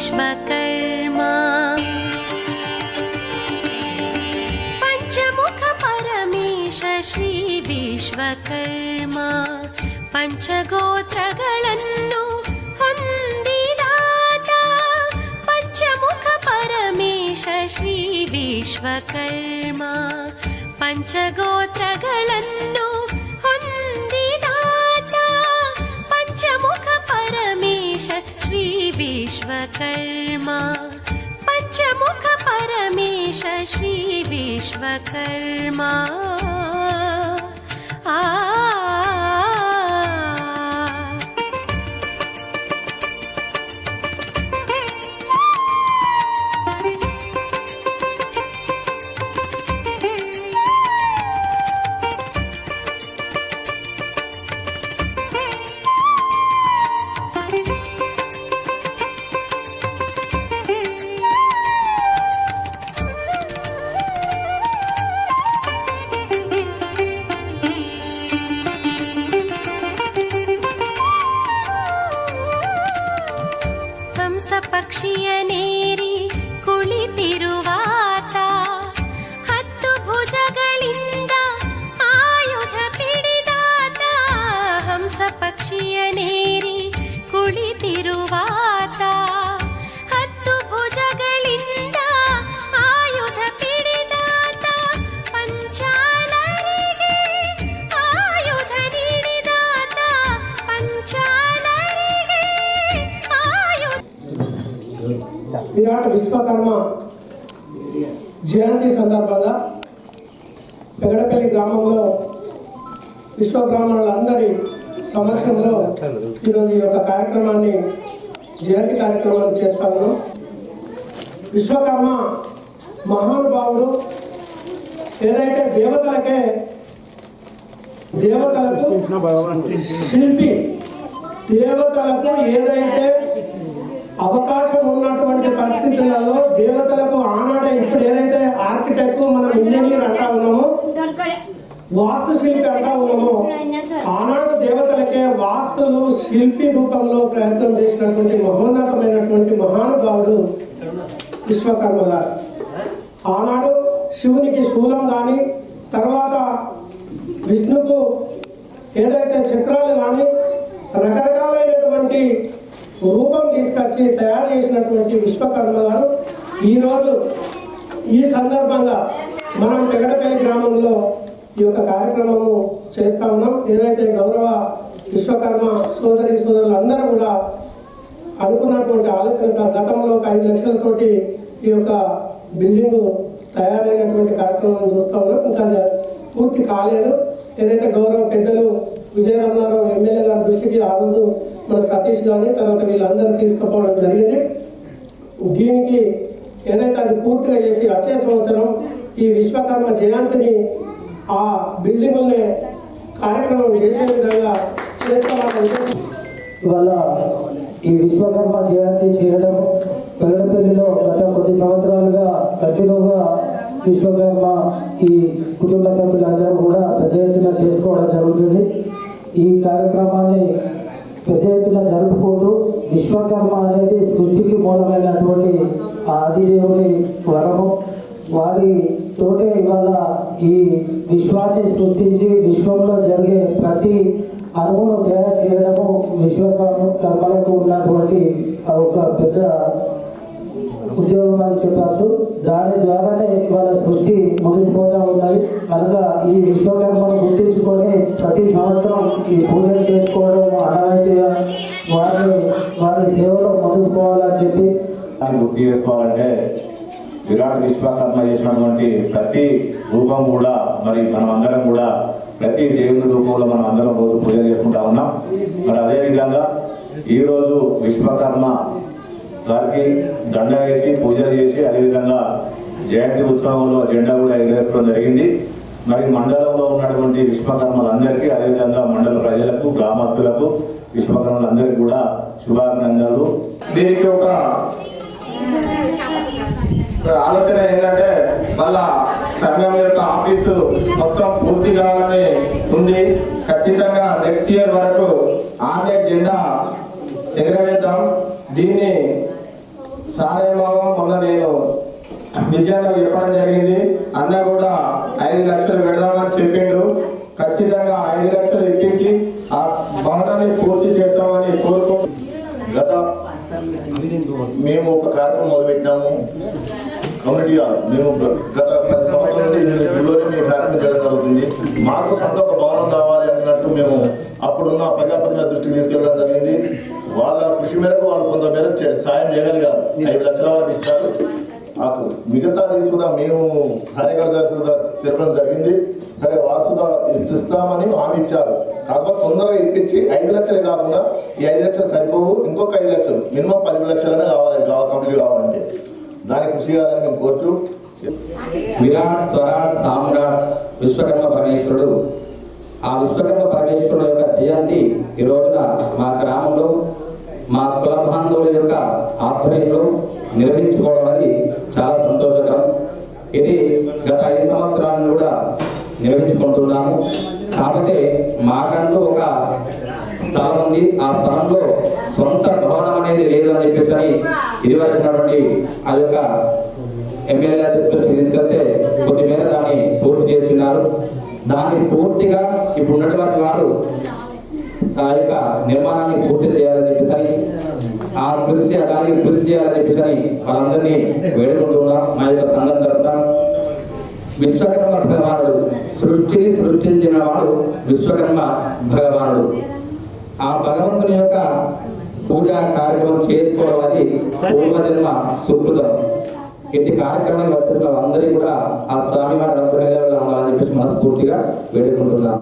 विश्वकर्मा पञ्चमुख परमेश श्री ವಿಶ್ವಕರ್ಮಾ ಪಂಚಗೋತ್ರಗಳನ್ನು ಹೊಂದಿದಾತ ಪಂಚಮುಖ ಪರಮೇಶ ಶ್ರೀ ವಿಶ್ವಕರ್ಮ ಪಂಚಗೋತ್ರಗಳನ್ನು विश्वकर्मा पञ्चमुख परमेश श्री विश्वकर्मा आ విరాట్ విశ్వకర్మ జయంతి సందర్భంగా పెగడపల్లి గ్రామంలో విశ్వబ్రాహ్మణులందరి సమక్షంలో ఈరోజు ఈ యొక్క కార్యక్రమాన్ని జయంతి కార్యక్రమాన్ని చేస్తాము విశ్వకర్మ మహానుభావుడు ఏదైతే దేవతలకే దేవతలకు శిల్పి దేవతలకు ఏదైతే అవకాశం ఉన్నటువంటి పరిస్థితులలో దేవతలకు ఆనాట ఇప్పుడు ఏదైతే ఆర్కిటెక్ట్ మనం ఇంజనీర్ అంటా ఉన్నామో వాస్తు శిల్పి అంటా ఉన్నామో ఆనాడు దేవతలకే వాస్తులు శిల్పి రూపంలో ప్రయత్నం చేసినటువంటి మహోన్నతమైనటువంటి మహానుభావుడు విశ్వకర్మ గారు. ఆనాడు శివునికి శూలం కానీ తర్వాత విష్ణుకు ఏదైతే చక్రాలు కానీ రకరకాలైనటువంటి రూపం తీసుకొచ్చి తయారు చేసినటువంటి విశ్వకర్మ గారు ఈరోజు ఈ సందర్భంగా మనం పెగడపల్లి గ్రామంలో ఈ యొక్క కార్యక్రమము చేస్తా ఉన్నాం. ఏదైతే గౌరవ విశ్వకర్మ సోదరి సోదరులు అందరూ కూడా అనుకున్నటువంటి ఆలోచన గతంలో ఒక ఐదు లక్షలతోటి ఈ యొక్క బిల్డింగ్ తయారైనటువంటి కార్యక్రమం చూస్తా ఉన్నాం. ఇంకా పూర్తి కాలేదు. ఏదైతే గౌరవ పెద్దలు విజయరమణారావు ఎమ్మెల్యే గారి దృష్టికి ఆ రోజు మన సతీష్ గారిని తర్వాత వీళ్ళందరూ తీసుకుపోవడం జరిగింది. దీనికి ఏదైతే అది పూర్తిగా చేసి వచ్చే సంవత్సరం ఈ విశ్వకర్మ జయంతిని ఆ బిల్డింగుల్ని కార్యక్రమం చేసే విధంగా చేస్తామని వల్ల ఈ విశ్వకర్మ జయంతి చేయడం పెరడపల్లిలో గత కొద్ది సంవత్సరాలుగా కంటిన్యూగా విశ్వకర్మ ఈ కుటుంబ సభ్యులందరూ కూడా పెద్ద ఎత్తున చేసుకోవడం జరుగుతుంది. ఈ కార్యక్రమాన్ని పెద్ద ఎత్తున జరుపుకుంటూ విశ్వకర్మ అనేది సృష్టికి మూలమైనటువంటి ఆదిదేవుని వరము. వారి తోటే ఇవాళ ఈ విశ్వాన్ని సృష్టించి విశ్వంలో జరిగే ప్రతి అణువును తయారు చేయడము విశ్వకర్మ కర్మలకు ఉన్నటువంటి ఒక పెద్ద ఉద్యోగం అని చెప్పచ్చు. దాని ద్వారానే వాళ్ళ సృష్టి ముందుకు ఉన్నాయి కనుక ఈ విశ్వకర్మను గుర్తించుకొని ప్రతి సంవత్సరం ఈ పూజలు చేసుకోవడం అలాగే వారిని వారి సేవలో ముందుకుపోవాలని చెప్పి దాన్ని గుర్తు చేసుకోవాలంటే విరాట్ విశ్వకర్మ చేసినటువంటి ప్రతి రూపం కూడా మరి మనం అందరం కూడా ప్రతి దేవుని రూపంలో మనం అందరం రోజు పూజ చేసుకుంటా ఉన్నాం. మరి అదే విధంగా ఈ రోజు విశ్వకర్మ గారికి దండ వేసి పూజలు చేసి అదేవిధంగా జయంతి ఉత్సవంలో జెండా కూడా ఎగరేసుకోవడం జరిగింది. మరి మండలంలో ఉన్నటువంటి విశ్వకర్మలందరికీ అదేవిధంగా మండల ప్రజలకు గ్రామస్తులకు విశ్వకర్మలందరికీ కూడా శుభాభినందనలు. దీనికి ఒక ఆలోచన ఏంటంటే వాళ్ళ సంఘం యొక్క ఆఫీసు మొత్తం పూర్తి కావాలని ఉంది ఖచ్చితంగా నెక్స్ట్ ఇయర్ వరకు ఆంధ్ర జెండా ఎగరవేద్దాం దీన్ని సారేమో మొన్న నేను విజయాలకు చెప్పడం జరిగింది. అన్న కూడా ఐదు లక్షలు పెడదామని చెప్పిండు ఖచ్చితంగా ఐదు లక్షలు ఎక్కించి ఆ భవనాన్ని పూర్తి చేద్దామని కోరుకో గత మేము ఒక కార్యక్రమం మొదలుపెట్టాము. కమిటీ మేము గత పది సంవత్సరాలు మేము కార్యక్రమం చేయడం జరుగుతుంది. మాకు సొంత ఒక భవనం కావాలి అన్నట్టు మేము అప్పుడున్న ప్రజాప్రతినిధుల దృష్టికి తీసుకెళ్ళడం జరిగింది. వాళ్ళ కృషి మేరకు వాళ్ళు కొంత మేరకు సాయం చేయగలిగారు. ఐదు లక్షల వరకు ఇచ్చారు. నాకు మిగతా తీసుకుదా మేము కార్యకర్త తిరగడం జరిగింది. సరే వారసుదా ఇప్పిస్తామని హామీ ఇచ్చారు. కాకపోతే తొందరగా ఇప్పించి ఐదు లక్షలు కాకుండా ఈ ఐదు లక్షలు సరిపోవు ఇంకొక ఐదు లక్షలు మినిమం పది లక్షలనే కావాలి కావాలి కంప్లీట్ కావాలంటే. దానికి కృషి చేయాలని మేము కోరుచు. విరాట్ స్వరాట్ సామ్రాట్ విశ్వకర్మ పరమేశ్వరుడు. ఆ విశ్వకర్మ పరమేశ్వరుడు యొక్క జయంతి ఈ రోజున మా గ్రామంలో మా కుల యొక్క ఆధ్వర్యంలో నిర్వహించుకోవడం అనేది చాలా సంతోషకరం. ఇది గత ఐదు సంవత్సరాలను కూడా నిర్వహించుకుంటున్నాము. కాబట్టి మాకంటూ ఒక స్థలం ఉంది. ఆ స్థలంలో సొంత భవనం అనేది లేదు అని చెప్పేసి ఇదివరకున్నటువంటి ఆ యొక్క ఎమ్మెల్యే దృష్టికి తీసుకెళ్తే కొద్దిమేర దాన్ని పూర్తి చేస్తున్నారు. దాన్ని పూర్తిగా ఇప్పుడు ఉన్నటువంటి వారు ఆ యొక్క నిర్మాణాన్ని పూర్తి చేయాలని చెప్పేసి ఆ కృషి చే- దానికి కృషి చేయాలని చెప్పేసి వాళ్ళందరినీ వేడుకుంటున్నాం. మా యొక్క సంఘం తరఫున విశ్వకర్మ భగవానుడు సృష్టిని సృష్టించిన వాడు విశ్వకర్మ భగవానుడు. ఆ భగవంతుని యొక్క పూజా కార్యక్రమం చేసుకోవడం పూర్వజన్మ సుకృతం. ఇట్టి కార్యక్రమానికి వచ్చేసిన అందరికీ కూడా ఆ స్వామి వారి అనుగ్రహంగా ఉండాలని చెప్పేసి మనస్ఫూర్తిగా వేడుకుంటున్నాం